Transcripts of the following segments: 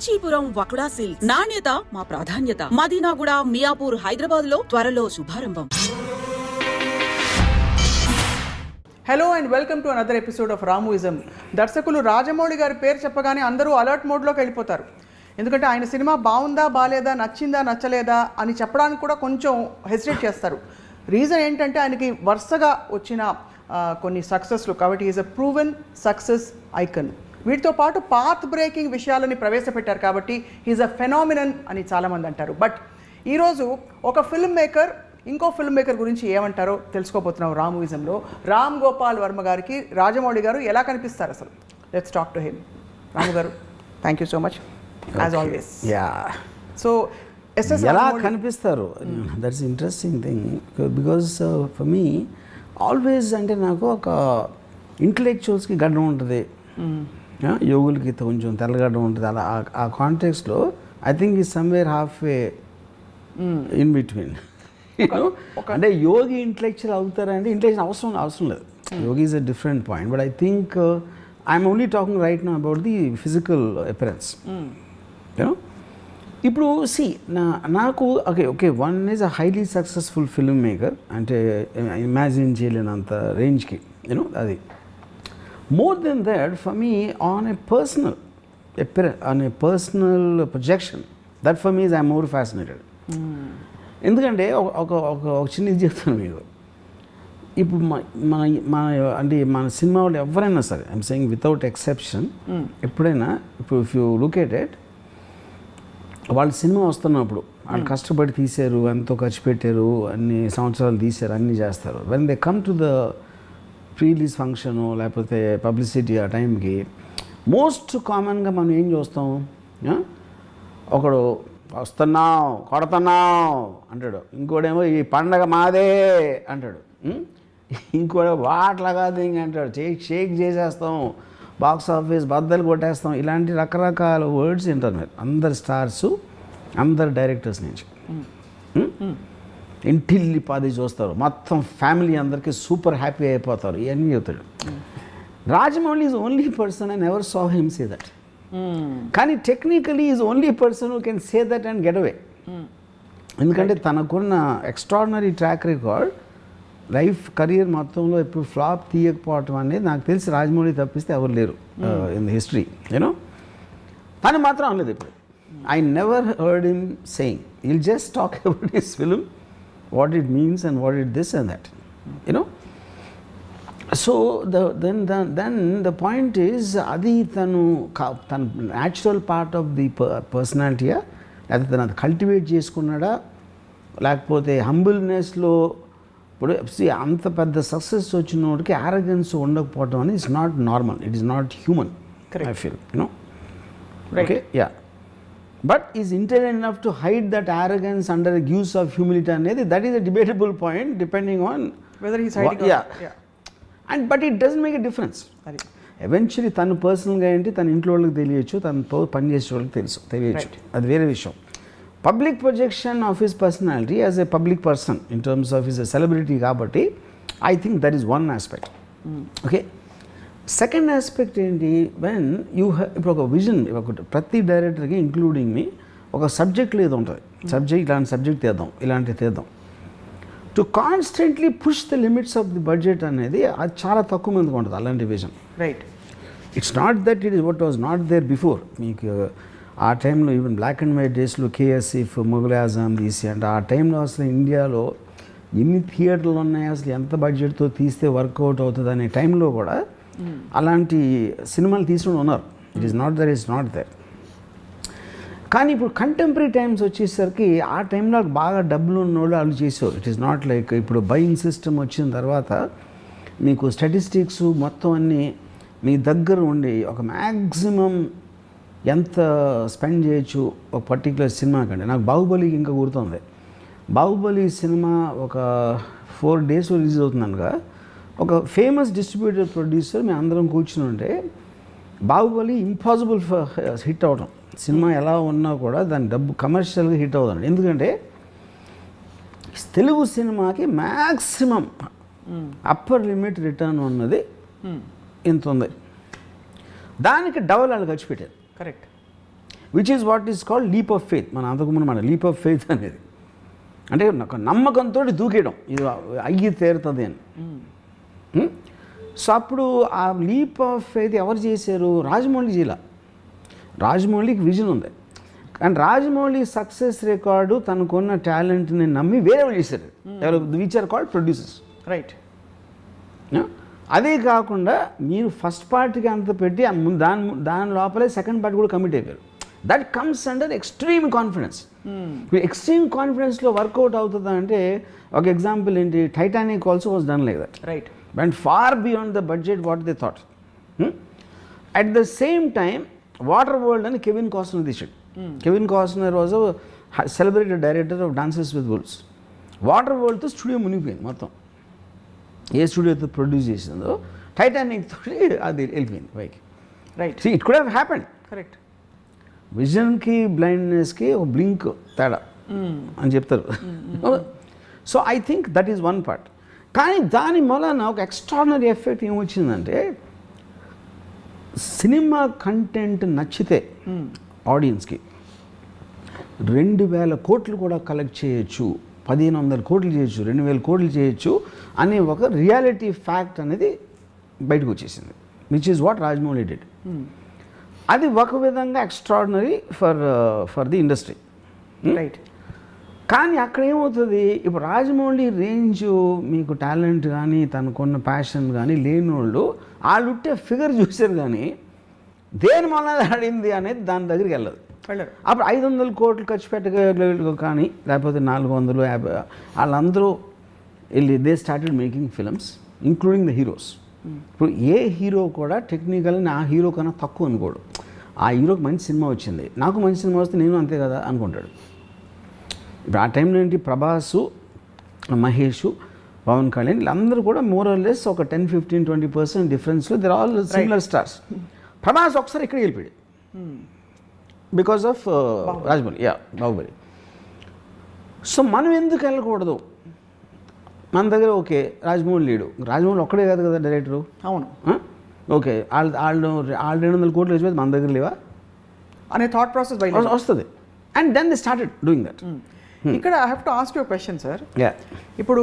Kanchipuram వకుడా silk నాణ్యత మా ప్రాధాన్యత. మదీనాగుడ మియాపూర్ హైదరాబాద్లో త్వరలో శుభారంభం. Hello and welcome to another episode of Ramuism దర్శకులు రాజమౌళి గారి పేరు చెప్పగానే అందరూ అలర్ట్ మోడ్లోకి వెళ్ళిపోతారు. ఎందుకంటే ఆయన సినిమా బాగుందా బాలేదా నచ్చిందా నచ్చలేదా అని చెప్పడానికి కూడా కొంచెం హెసిటేట్ చేస్తారు. రీజన్ ఏంటంటే ఆయనకి వరుసగా వచ్చిన కొన్ని సక్సెస్లు కాబట్టి is a proven success icon వీటితో పాటు పాత్ బ్రేకింగ్ విషయాలని ప్రవేశపెట్టారు కాబట్టి హీజ్ అ ఫెనామినన్ అని చాలామంది అంటారు. బట్ ఈరోజు ఒక ఫిల్మ్ మేకర్ ఇంకో ఫిల్మ్ మేకర్ గురించి ఏమంటారో తెలుసుకోబోతున్నాం రామూయిజంలో. రామ్ గోపాల్ వర్మ గారికి రాజమౌళి గారు ఎలా కనిపిస్తారు అసలు? Let's talk to him Ramu గారు thank you so much as always yeah so SS ఎలా కనిపిస్తారు? That's interesting thing because for me always అంటే నాకు ఒక ఇంటలెక్చువల్స్కి గడ్డం ఉంటుంది. ఆ, యోగులకి కొంచెం తెల్లగడ్డం ఉంటుంది. అలా ఆ- కాంటెక్స్లో ఐ థింక్ ఈ somewhere half way in between అంటే యోగి ఇంటలెక్చువల్ అవుతారంటే ఇంటలెక్చువల్ అవసరం అవసరం లేదు. Yogi is a different point but I think I'm only talking right no about the physical appearance ఇప్పుడు సి నా నాకు okay okay one is a highly successful film maker అంటే imagine చేయలేనంత రేంజ్కి యూనో అది. More than that for me on a personal on a personal projection that for me is I more fascinated ఎందుకంటే ఒక ఒక ఒక చిన్న ఇది చెప్తాను మీకు. ఇప్పుడు మన మన అంటే మన సినిమా వాళ్ళు ఎవరైనా సరే ఐమ్ సెయింగ్ వితౌట్ ఎక్సెప్షన్ ఎప్పుడైనా ఇప్పుడు if you look at it వాళ్ళు సినిమా వస్తున్నప్పుడు వాళ్ళు కష్టపడి తీశారు ఎంతో ఖర్చు పెట్టారు అన్ని సంవత్సరాలు తీశారు అన్నీ చేస్తారు. When they come to the release function లేకపోతే పబ్లిసిటీ ఆ టైంకి మోస్ట్ కామన్గా మనం ఏం చూస్తాం? ఒకడు వస్తున్నావు కొడుతున్నావు అంటాడు. ఇంకోడేమో ఈ పండగ మాదే అంటాడు? ఇంకోటి వాట్లా కాదు అంటాడు. షేక్ షేక్ చేసేస్తాం బాక్స్ ఆఫీస్ బద్దలు కొట్టేస్తాం. ఇలాంటి రకరకాల వర్డ్స్ వింటారు మీరు అందరు స్టార్స్ అందరు డైరెక్టర్స్ నుంచి. ఇంటిల్లి పాది చూస్తారు. మొత్తం ఫ్యామిలీ అందరికీ సూపర్ హ్యాపీ అయిపోతారు. ఇవన్నీ చెబుతాడు Rajamouli is only person and ever saw him say that కానీ technically is only person who can say that and get away ఎందుకంటే తనకున్న extraordinary track record life career మొత్తంలో ఇప్పుడు ఫ్లాప్ తీయకపోవటం అనేది నాకు తెలిసి రాజమౌళి తప్పిస్తే ఎవరు లేరు ఇన్ ద హిస్టరీ యూనో తను మాత్రం అనలేదు ఇప్పుడు. I never heard him saying will just talk about his what it means and what it this and that you know so the then then the point is అది తను తన natural part of the పర్సనాలిటీయా లేకపోతే తను అది cultivate చేసుకున్నాడా? లేకపోతే హంబుల్నెస్లో ఇప్పుడు అంత పెద్ద సక్సెస్ వచ్చిన వాడికి ఆరగెన్స్ ఉండకపోవడం అనేది it's not normal it is not human I feel you know okay yeah but is intelligent enough to hide that arrogance under guise of humility అనేది that is a debatable point depending on whether and but it doesn't make a difference eventually తను పర్సనల్గా ఏంటి తన ఇంట్లో వాళ్ళకి తెలియచ్చు తనతో పనిచేసే వాళ్ళకి తెలుసు తెలియచ్చు. అది వేరే విషయం. Public projection of his personality as a public person in terms of his celebrity కాబట్టి I think that is one aspect okay second aspect ఏంటి? వెన్ యూ ఇప్పుడు ఒక విజన్ ఒక ప్రతి డైరెక్టర్కి ఇంక్లూడింగ్ మీ ఒక సబ్జెక్ట్ లేదు ఉంటుంది సబ్జెక్ట్ ఇలాంటి సబ్జెక్ట్ తీద్దాం ఇలాంటివి తీద్దాం. To constantly push the limits of the budget అనేది అది చాలా తక్కువ మందికి ఉంటుంది అలాంటి vision right it's not that it is what was not there before మీకు ఆ టైంలో ఈవెన్ బ్లాక్ అండ్ వైట్ డేస్లో కేఎస్ఎఫ్ మొఘల్ ఆజాం తీసి అంటే ఆ టైంలో అసలు ఇండియాలో ఎన్ని థియేటర్లు ఉన్నాయి అసలు ఎంత బడ్జెట్తో తీస్తే వర్కౌట్ అవుతుంది అనే టైంలో కూడా అలాంటి సినిమాలు తీసుకుని ఉన్నారు. It is not there is not there కానీ ఇప్పుడు కంటెంపరీ టైమ్స్ వచ్చేసరికి ఆ టైంలో బాగా డబ్బులు ఉన్నోళ్ళు వాళ్ళు చేసేవారు. ఇట్ ఈస్ నాట్ లైక్ ఇప్పుడు బయింగ్ సిస్టమ్ వచ్చిన తర్వాత మీకు స్టాటిస్టిక్స్ మొత్తం అన్నీ మీ దగ్గర ఉండి ఒక మ్యాక్సిమం ఎంత స్పెండ్ చేయొచ్చు ఒక పర్టికులర్ సినిమా కంటే. నాకు బాహుబలి ఇంకా గుర్తుంది. బాహుబలి సినిమా ఒక ఫోర్ డేస్ రిలీజ్ అవుతుందనగా ఒక ఫేమస్ డిస్ట్రిబ్యూటర్ ప్రొడ్యూసర్ మేము అందరం కూర్చుని ఉంటే బాహుబలి ఇంపాసిబుల్ హిట్ అవడం సినిమా ఎలా ఉన్నా కూడా దాని డబ్బు కమర్షియల్గా హిట్ అవుతుంది ఎందుకంటే తెలుగు సినిమాకి మ్యాక్సిమం అప్పర్ లిమిట్ రిటర్న్ ఉన్నది ఇంత ఉంది దానికి డబల్ వాళ్ళు ఖర్చు పెట్టారు correct which is what is called leap of faith మన అంతకుముందు మన లీప్ ఆఫ్ ఫెయిత్ అనేది అంటే నమ్మకంతో దూకేయడం ఇది అయ్యి తీరుతుంది అని Hmm? సో అప్పుడు ఆ లీప్ ఆఫ్ ఫెయిత్ ఎవరు చేశారు? రాజమౌళి జీలా రాజమౌళికి విజన్ ఉంది. కానీ రాజమౌళి సక్సెస్ రికార్డు తనకున్న టాలెంట్ని నమ్మి వేరే వాళ్ళు చేశారు. ఎవరు? Which are called producers right అదే కాకుండా మీరు ఫస్ట్ పార్ట్కి అంత పెట్టి దాని దాని లోపలే సెకండ్ పార్ట్ కూడా కమిట్ అయిపోయారు. That comes under extreme confidence extreme కాన్ఫిడెన్స్లో work out అవుతుందా అంటే ఒక ఎగ్జాంపుల్ ఏంటి? Titanic also was done like that right went far beyond the budget what they thought. Hmm? At the same time, Waterworld and Kevin Costner తీసాడు Kevin Costner was celebrated director of dances with wolves water వరల్డ్తో studio మునిగిపోయింది మొత్తం ఏ స్టూడియోతో produce చేసిందో Titanic తోటి అది వెళ్ళిపోయింది పైకి. Right it could have happened correct విజన్కి బ్లైండ్నెస్కి ఒక బ్లింక్ తేడా అని చెప్తారు. So I think that is one part కానీ దాని మూలన ఒక ఎక్స్ట్రాడినరీ ఎఫెక్ట్ ఏమొచ్చిందంటే సినిమా కంటెంట్ నచ్చితే ఆడియన్స్కి రెండు వేల కోట్లు కూడా కలెక్ట్ చేయొచ్చు పదిహేను వందల కోట్లు చేయొచ్చు రెండు వేల కోట్లు చేయొచ్చు అనే ఒక రియాలిటీ ఫ్యాక్ట్ అనేది బయటకు వచ్చేసింది which is what Rajamouli did అది ఒక విధంగా extraordinary for for the industry right కానీ అక్కడ ఏమవుతుంది? ఇప్పుడు రాజమౌళి రేంజ్ మీకు టాలెంట్ కానీ తనకున్న ప్యాషన్ కానీ లేని వాళ్ళు వాళ్ళు ఉంటే ఫిగర్ చూశారు కానీ దేని వల్ల ఆడింది అనేది దాని దగ్గరికి వెళ్ళదు. వెళ్ళరు. అప్పుడు ఐదు వందల కోట్లు ఖర్చు పెట్టగల కానీ లేకపోతే నాలుగు వందలు యాభై వాళ్ళందరూ వెళ్ళి they started making films including the heroes ఇప్పుడు ఏ హీరో కూడా టెక్నికల్ నా హీరో కన్నా తక్కువ అనుకోడు. ఆ హీరోకి మంచి సినిమా వచ్చింది. నాకు మంచి సినిమా వస్తే నేను అంతే కదా అనుకుంటాడు. ఇప్పుడు ఆ టైంలో ఏంటి? ప్రభాసు మహేష్ పవన్ కళ్యాణ్ వీళ్ళందరూ కూడా మోర్ ఆర్ లెస్ ఒక ten fifteen twenty percent డిఫరెన్స్లో they're all similar stars Prabhas ఒకసారి ఇక్కడ వెళ్ళిపోయాడు. Because of Rajamouli. Yeah Baahubali. So మనం ఎందుకు వెళ్ళకూడదు? మన దగ్గర ఓకే రాజమౌళి లేడు. రాజమౌళి ఒక్కడే కాదు కదా డైరెక్టరు అవును. ఓకే వాళ్ళు వాళ్ళు వాళ్ళు రెండు వందల కోట్లు వేసిపోతే మన దగ్గర లేవా? అనే థాట్ ప్రాసెస్ వస్తుంది. And then the started doing that ఇక్కడ I have to ask you question sir ఇప్పుడు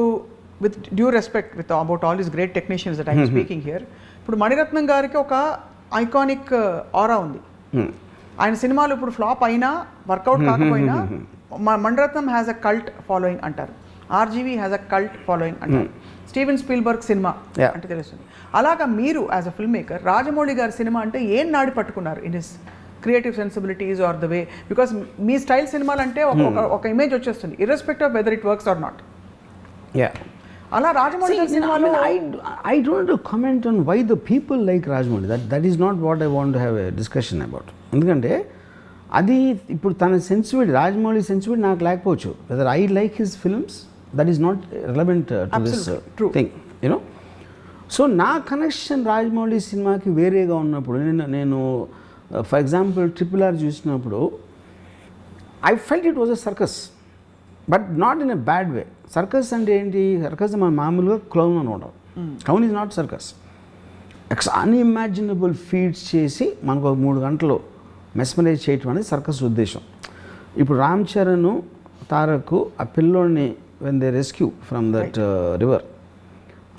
with due respect with about all these great technicians that I'm speaking here ఇప్పుడు మణిరత్నం గారికి ఒక ఐకానిక్ ఆరా ఉంది. ఆయన సినిమాలు ఇప్పుడు ఫ్లాప్ అయినా వర్కౌట్ కాకపోయినా మ- Maniratnam has a cult following అంటారు. RGV has a cult following అంటారు. స్టీవెన్ స్పీల్బర్గ్ సినిమా. అంటే తెలుస్తుంది. అలాగా మీరు as a film maker Rajamouli గారి సినిమా అంటే ఏం నాడి పట్టుకున్నారు in his creative sensibilities or the way because me style సినిమాలు అంటే ఒక ఇమేజ్ వచ్చేస్తుంది irrespective of whether it works or not yeah అలా రాజమౌళి సినిమాలో want to comment on why the people like Rajmouli. That, that is not what I want to have a discussion about. ఎందుకంటే అది ఇప్పుడు తన సెన్సిబిలిటీ రాజమౌళి సెన్సిబిలిటీ నాకు లేకపోవచ్చు. Whether I like his films that is not relevant to this Absolutely, true. Thing you know so నా connection Rajamouli సినిమాకి వేరేగా ఉన్నప్పుడు నేను నేను ఫర్ ఎగ్జాంపుల్ ట్రిపుల్ ఆర్ చూసినప్పుడు I felt it was a circus but not in a bad way circus అంటే ఏంటి? Circus మన మామూలుగా క్లౌన్ అనడం clown is not circus ex unimaginable feats చేసి మనకు ఒక మూడు గంటలు మెస్మరైజ్ చేయటం అనేది సర్కస్ ఉద్దేశం. ఇప్పుడు రామ్ చరణ్ తారకు ఆ పిల్లోడిని when they rescue from that river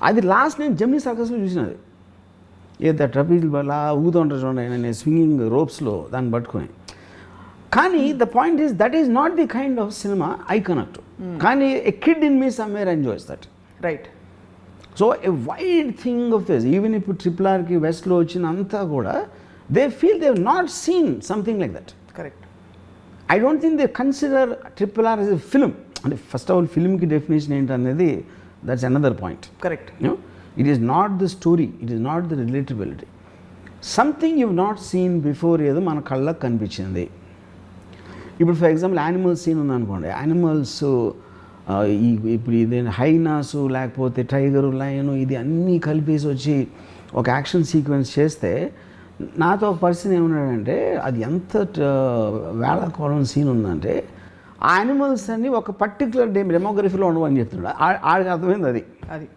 అది లాస్ట్ నేను జమ్నీ సర్కస్లో చూసినది. ఏ దట్ రబీల్ అలా ఊగుతుంటారు చూడండి నేను స్వింగింగ్ రోప్స్లో దాన్ని పట్టుకొని. కానీ the point is that is not the kind of cinema I connect కానీ a kid in me somewhere enjoys that right so a wide thing of this even ఇప్పుడు ట్రిపుల్ ఆర్కి వెస్ట్లో వచ్చిన అంతా కూడా they feel they not seen something like that correct I don't think they consider triple R as a film అంటే first of all ఫిల్మ్కి definition ఏంటనేది that's another point correct it is not the story, it is not the relatability. Something you not seen before ఏదో మన కళ్ళకు కనిపించింది. ఇప్పుడు for example animals scene ఉందనుకోండి. Animals ఈ ఇప్పుడు ఇది హైనాసు లేకపోతే టైగరు లయను ఇది అన్నీ కలిపేసి వచ్చి ఒక యాక్షన్ సీక్వెన్స్ చేస్తే నాతో ఒక పర్సన్ ఏమన్నాడంటే అది ఎంత వేళకోళం సీన్ ఉందంటే ఆ యానిమల్స్ అన్ని ఒక పర్టికులర్ డే డెమోగ్రఫీలో ఉండవని చెప్తున్నాడు. ఆడికి అర్థమైంది అది. అది.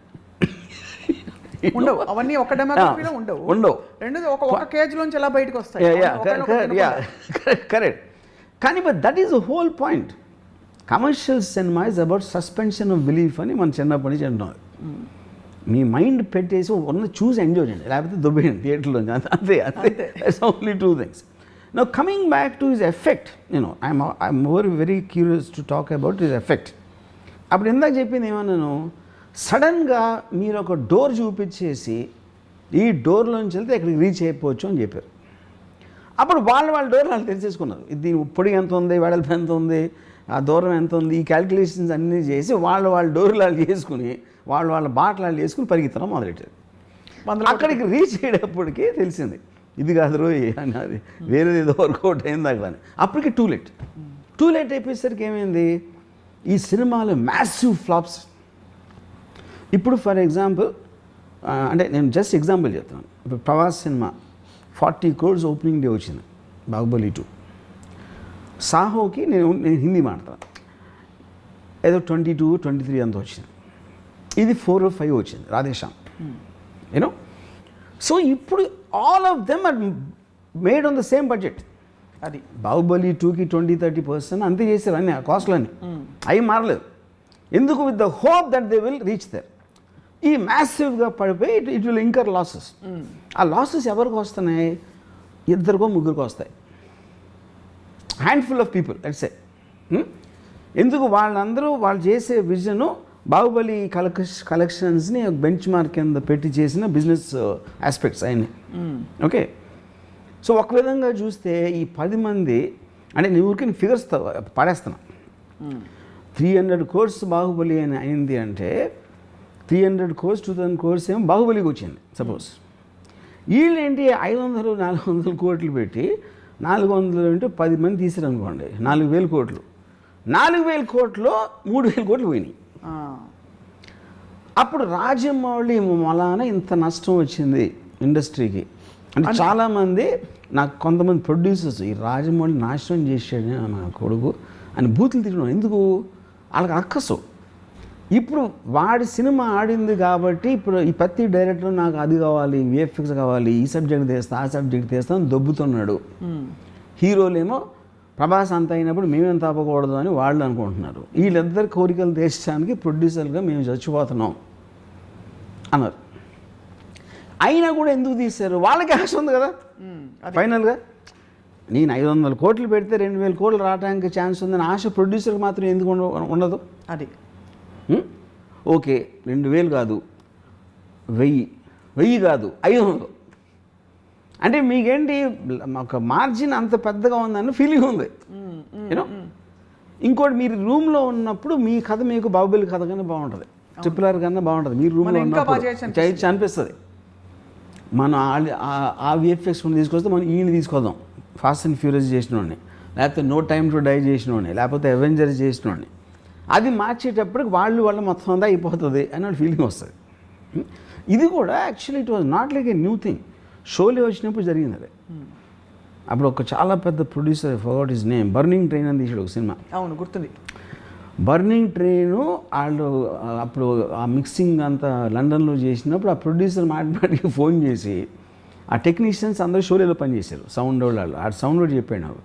ఉండవు. అవన్నీ ఒక డెమోగ్రఫీలో ఉండవు. ఉండవు. రెండోది ఒక ఒక కేజ్ లోంచి ఎలా బయటకు వస్తాయి. కరెక్ట్ కానీ but that is the whole point commercial cinema is about suspension of belief అని మనం చిన్నప్పటి నుంచి అంటున్నాం. మీ మైండ్ పెట్టేసి ఉన్న చూసి ఎంజాయ్ చేయండి. లేకపోతే దుబ్బేయండి థియేటర్లో అంతే అంతే only two things no coming back to his effect నేను I'm I'm more very curious to talk about his effect అప్పుడు ఇందాక చెప్పింది ఏమన్నాను? సడన్గా మీరు ఒక డోర్ చూపించేసి ఈ డోర్లోంచి వెళ్తే ఇక్కడికి రీచ్ అయిపోవచ్చు అని చెప్పారు. అప్పుడు వాళ్ళు వాళ్ళ డోర్ వాళ్ళు తెలిసేసుకున్నారు ఇది దీని పొడి ఎంత ఉంది వెడల్పు ఎంత ఉంది ఆ దూరం ఎంత ఉంది ఈ క్యాలిక్యులేషన్స్ అన్నీ చేసి వాళ్ళు వాళ్ళ డోర్లు వాళ్ళు చేసుకుని వాళ్ళు వాళ్ళ బాటలు వాళ్ళు వేసుకుని పరిగెత్తడం మొదలెట్టారు. అక్కడికి రీచ్ అయ్యేటప్పటికి తెలిసింది ఇది కాదు అని అది వేరేది ఏదో వర్కౌట్ అయింది అక్కడ అని. అప్పటికి టూ లేట్. టూ లేట్ అయిపోయేసరికి ఏమైంది? ఈ సినిమాలు మ్యాసివ్ ఫ్లాప్స్ ఇప్పుడు ఫర్ ఎగ్జాంపుల్ అంటే నేను జస్ట్ ఎగ్జాంపుల్ చెప్తాను. ఇప్పుడు Prabhas cinema forty crores opening day వచ్చింది బాహుబలి టూ సాహోకి నేను నేను హిందీ మాడతాను ఏదో ట్వంటీ టూ ట్వంటీ త్రీ అంత వచ్చింది. ఇది ఫోర్ ఫైవ్ వచ్చింది రాధేశ్యామ్. యూనో సో ఇప్పుడు all of them are made on the same budget అది. బాహుబలి టూకి ట్వంటీ థర్టీ పర్సెంట్ అంతే చేశారు అన్ని ఆ కాస్ట్లన్నీ అవి మారలేదు. ఎందుకు? With the hope that they will reach there ఈ మ్యాసివ్గా పడిపోయి it it will incur losses ఆ లాసెస్ ఎవరికి వస్తున్నాయి? ఇద్దరికో ముగ్గురికో వస్తాయి. Handful of people Hmm? ఎందుకు వాళ్ళందరూ వాళ్ళు చేసే విజను బాహుబలి కలెక్ష కలెక్షన్స్ని బెంచ్ మార్క్ కింద పెట్టి చేసిన బిజినెస్ ఆస్పెక్ట్స్ ఆయన్ని ఓకే సో ఒక విధంగా చూస్తే ఈ పది మంది అంటే నీ ఊరికి ఫిగర్స్ పడేస్తున్నా. త్రీ హండ్రెడ్ కోర్స్ బాహుబలి అని అయింది అంటే three hundred crores two thousand crores ఏమో బాహుబలికి వచ్చింది సపోజ్ వీళ్ళు ఏంటి ఐదు వందలు నాలుగు వందల కోట్లు పెట్టి నాలుగు వందలు అంటే పది మంది తీసారు అనుకోండి నాలుగు వేల కోట్లు. నాలుగు వేల కోట్లు మూడు వేల కోట్లు పోయినాయి. అప్పుడు రాజమౌళి వలన ఇంత నష్టం వచ్చింది ఇండస్ట్రీకి. అంటే చాలామంది నాకు కొంతమంది ప్రొడ్యూసర్స్ ఈ రాజమౌళి నాశనం చేశాడు నా కొడుకు అని బూతులు తిరిగినాడు ఎందుకు? వాళ్ళకి అక్కసు. ఇప్పుడు వాడి సినిమా ఆడింది కాబట్టి ఇప్పుడు ఈ ప్రతి డైరెక్టర్ నాకు అది కావాలి విఎఫ్ఎక్స్ కావాలి ఈ సబ్జెక్ట్ తీస్తా ఆ సబ్జెక్ట్ తీస్తా అని దొబ్బుతున్నాడు. హీరోలేమో ప్రభాస్ అంత అయినప్పుడు మేమేం తప్పకూడదు అని వాళ్ళు అనుకుంటున్నారు. వీళ్ళిద్దరి కోరికలు తీర్చడానికి ప్రొడ్యూసర్గా మేము చచ్చిపోతున్నాం అన్నారు. అయినా కూడా ఎందుకు తీశారు? వాళ్ళకి ఆశ ఉంది కదా. ఫైనల్గా నేను ఐదు వందల కోట్లు పెడితే రెండు వేల కోట్లు రావడానికి ఛాన్స్ ఉందని ఆశ ప్రొడ్యూసర్కి మాత్రం ఎందుకు ఉండ- ఉండదు? అది? ఓకే రెండు వేలు కాదు. వెయ్యి. వెయ్యి కాదు ఐదు వందలు అంటే మీకేంటి ఒక మార్జిన్ అంత పెద్దగా ఉందని ఫీలింగ్ ఉంది. యూనో ఇంకోటి మీరు రూమ్లో ఉన్నప్పుడు మీ కథ మీకు బాహుబలి కథ కన్నా బాగుంటుంది. ట్రిపుల్ ఆర్ కన్నా బాగుంటుంది. మీరు రూమ్లో ఉన్నప్పుడు చేయొచ్చు అనిపిస్తుంది. మనం ఆ- విఎఫ్ఎక్స్ తీసుకొస్తే మనం ఈయన తీసుకొద్దాం. ఫాస్ట్ అండ్ ఫ్యూరియస్ చేసినోడిని లేకపోతే నో టైమ్ టు డై చేసినోడిని లేకపోతే అవెంజర్స్ చేసినోడిని అది మార్చేటప్పటికి వాళ్ళు వాళ్ళు మొత్తం అంతా అయిపోతుంది అని ఫీలింగ్ వస్తుంది. ఇది కూడా actually it was not like a new thing Sholay వచ్చినప్పుడు జరిగింది అది. అప్పుడు ఒక చాలా పెద్ద producer forgot his name burning train అని తీసాడు ఒక సినిమా. అవును గుర్తుంది. బర్నింగ్ ట్రైను వాళ్ళు అప్పుడు ఆ మిక్సింగ్ అంతా లండన్లో చేసినప్పుడు ఆ ప్రొడ్యూసర్ మాటిమాటికి ఫోన్ చేసి ఆ టెక్నీషియన్స్ అందరూ షోలేలో పనిచేశారు సౌండ్ వాళ్ళు ఆ సౌండ్ చెప్పాడు నాకు.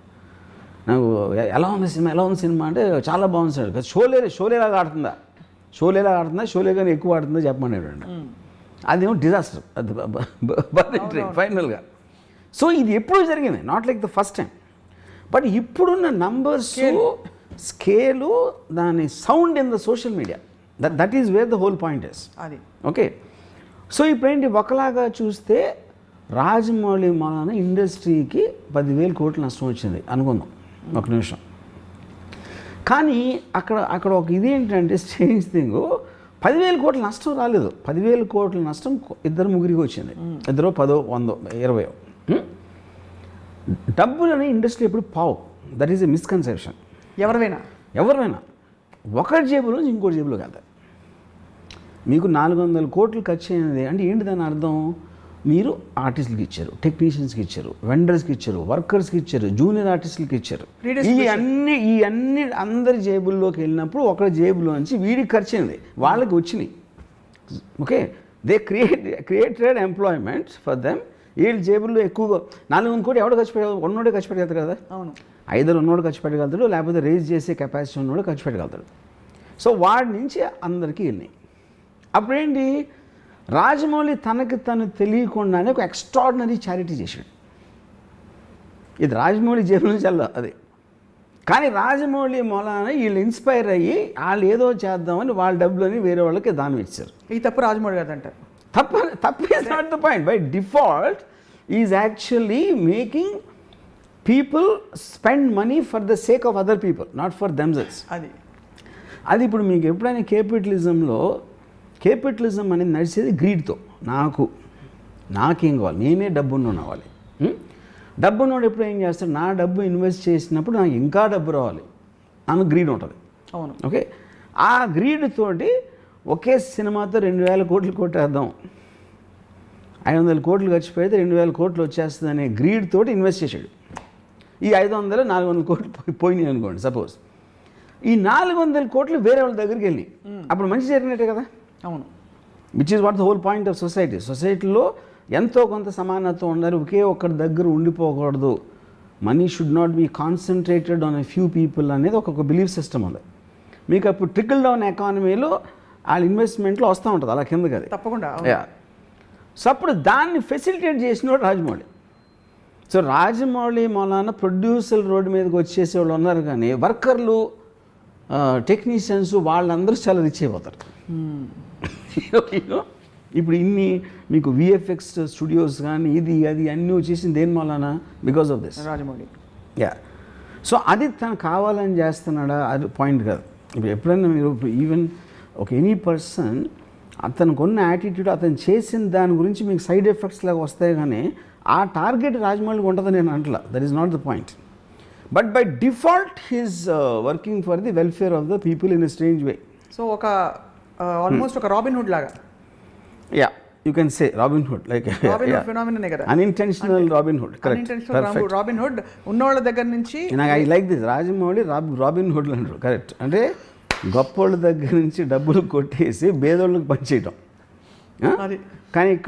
నాకు ఎలా ఉంది సినిమా ఎలా ఉంది సినిమా అంటే చాలా బాగుంది సార్. షోలే షోలేలాగా ఆడుతుందా? షోలేలాగా ఆడుతుందా? షోలే కానీ ఎక్కువ ఆడుతుందా చెప్పమన్నాడు అండి అదేమో డిజాస్టర్ అది ట్రైన్ ఫైనల్గా సో ఇది ఎప్పుడు జరిగింది. Not like the first time but ఇప్పుడున్న నంబర్స్ స్కేలు దాని sound in the social media that that is where the whole point is అది. ఓకే సో ఇప్పుడేంటి? ఒకలాగా చూస్తే రాజమౌళి వలన ఇండస్ట్రీకి పదివేల కోట్ల నష్టం వచ్చింది. అనుకుందాం. ఒక నిమిషం. కానీ అక్కడ అక్కడ ఒక ఇది ఏంటంటే స్ట్రేంజ్ థింగ్ పదివేల కోట్ల నష్టం రాలేదు. పదివేల కోట్ల నష్టం ఇద్దరు ముగ్గురికి వచ్చింది. ఇద్దరు పదో వందో ఇరవయో? డబ్బులని ఇండస్ట్రీ ఎప్పుడు పావు. దట్ ఈస్ ఎ మిస్కన్సెప్షన్ ఎవరివైనా? ఎవరైనా ఒకరి జేబులో నుంచి ఇంకోటి జేబులోకి వెళ్తాయి. మీకు నాలుగు వందల కోట్లు ఖర్చు అయినది అంటే ఏంటి దాని అర్థం? మీరు ఆర్టిస్టులకి ఇచ్చారు టెక్నీషియన్స్కి ఇచ్చారు వెండర్స్కి ఇచ్చారు వర్కర్స్కి ఇచ్చారు జూనియర్ ఆర్టిస్టులకి ఇచ్చారు. ఈ అన్ని ఈ అన్ని అందరి జేబుల్లోకి వెళ్ళినప్పుడు ఒకరి జేబులో నుంచి వీడికి ఖర్చు అయింది వాళ్ళకి వచ్చినాయి. Okay? They create created employment for them వీళ్ళ జేబుల్లో ఎక్కువగా నాలుగు వందల కోటి ఎవడు ఖర్చు పెట్టగలరు ఉన్నోడే ఖర్చు పెట్టగలుగుతారు కదా? అవును. ఐదులో ఉన్నోడు ఖర్చు పెట్టగలుగుతాడు లేకపోతే రేజ్ చేసే కెపాసిటీ ఉన్నోడు ఖర్చు పెట్టగలుగుతాడు. సో వాడి నుంచి అందరికీ వెళ్ళినాయి. అప్పుడేంటి? రాజమౌళి తనకి తను తెలియకుండానే ఒక ఎక్స్ట్రాడినరీ చారిటీ చేశాడు. ఇది రాజమౌళి జేబు నుంచి అది. కానీ రాజమౌళి మూలాన వీళ్ళు ఇన్స్పైర్ అయ్యి వాళ్ళు ఏదో చేద్దామని వాళ్ళ డబ్బులని వేరే వాళ్ళకి దానం ఇచ్చారు. ఈ తప్పు రాజమౌళి గారు అంటారు తప్ప తప్ప is not the point by default is actually making people spend money for the sake of other people not for themselves అది. అది ఇప్పుడు మీకు ఎప్పుడైనా కేపిటలిజంలో కేపిటలిజం అనేది నడిచేది గ్రీడ్తో. నాకు నాకేం కావాలి? నేనే డబ్బున్న అవ్వాలి. ఉం? డబ్బున్నోడు ఎప్పుడు ఏం చేస్తాడు? నా డబ్బు ఇన్వెస్ట్ చేసినప్పుడు నాకు ఇంకా డబ్బు రావాలి. అని గ్రీడ్ ఉంటుంది. అవును. ఓకే? ఆ గ్రీడ్ తోటి ఒకే సినిమాతో రెండు వేల కోట్లు కొట్టేద్దాం. ఐదు వందల కోట్లు ఖర్చు పెడితే రెండు వేల కోట్లు వచ్చేస్తుంది అనే గ్రీడ్ తోటి ఇన్వెస్ట్ చేశాడు. ఈ ఐదు వందలు నాలుగు వందల కోట్లు పోయి- పోయినాయి అనుకోండి సపోజ్. ఈ నాలుగు వందల కోట్లు వేరే వాళ్ళ దగ్గరికి వెళ్ళి అప్పుడు మంచి జరిగినట్టే కదా? అవును. Which is what the whole point of society సొసైటీలో ఎంతో కొంత సమానత్వం ఉండాలి. ఒకే ఒక్కరి దగ్గర ఉండిపోకూడదు. Money should not be concentrated on a few people అనేది ఒక బిలీఫ్ సిస్టమ్ ఉంది. మీకు అప్పుడు ట్రికల్ డౌన్ ఎకానమీలో వాళ్ళ ఇన్వెస్ట్మెంట్లో వస్తూ ఉంటుంది. అలా కిందకి అది. తప్పకుండా సో అప్పుడు దాన్ని ఫెసిలిటేట్ చేసినోడు రాజమౌళి. సో రాజమౌళి మూలాన ప్రొడ్యూసర్ రోడ్డు మీదకి వచ్చేసే వాళ్ళు ఉన్నారు కానీ వర్కర్లు టెక్నీషియన్స్ వాళ్ళందరూ చాలా రిచ్ అయిపోతారు know? ఇప్పుడు ఇన్ని మీకు విఎఫ్ఎక్స్ స్టూడియోస్ కానీ ఇది అది అన్నీ వచ్చేసింది దేని మూలాన because of this Rajamouli. Yeah so అది తను కావాలని చేస్తున్నాడా? అది పాయింట్ కాదు. ఇప్పుడు ఎప్పుడైనా మీరు ఈవెన్ ఒక ఎనీ పర్సన్ అతనికి ఉన్న యాటిట్యూడ్ అతను చేసిన దాని గురించి మీకు సైడ్ ఎఫెక్ట్స్ లాగా వస్తాయి కానీ ఆ టార్గెట్ రాజమౌళికి ఉంటుందని నేను అంటలా. That is not the point but by default he's working for the welfare of the people in a strange way so ఒక ఆల్మోస్ట్ ఒక రాబిన్ హుడ్ లాగా. Yeah you can say Robin Hood like phenomena కదా. Unintentional Robin Hood correct Robin Hood ఉన్నోళ్ళ దగ్గర నుంచి నాకు I like this Rajamouli rob Robin Hood అంటారు correct అంటే గొప్పోళ్ళ దగ్గర నుంచి డబ్బులు కొట్టేసి పేదోళ్ళకి పనిచేయటం కానీ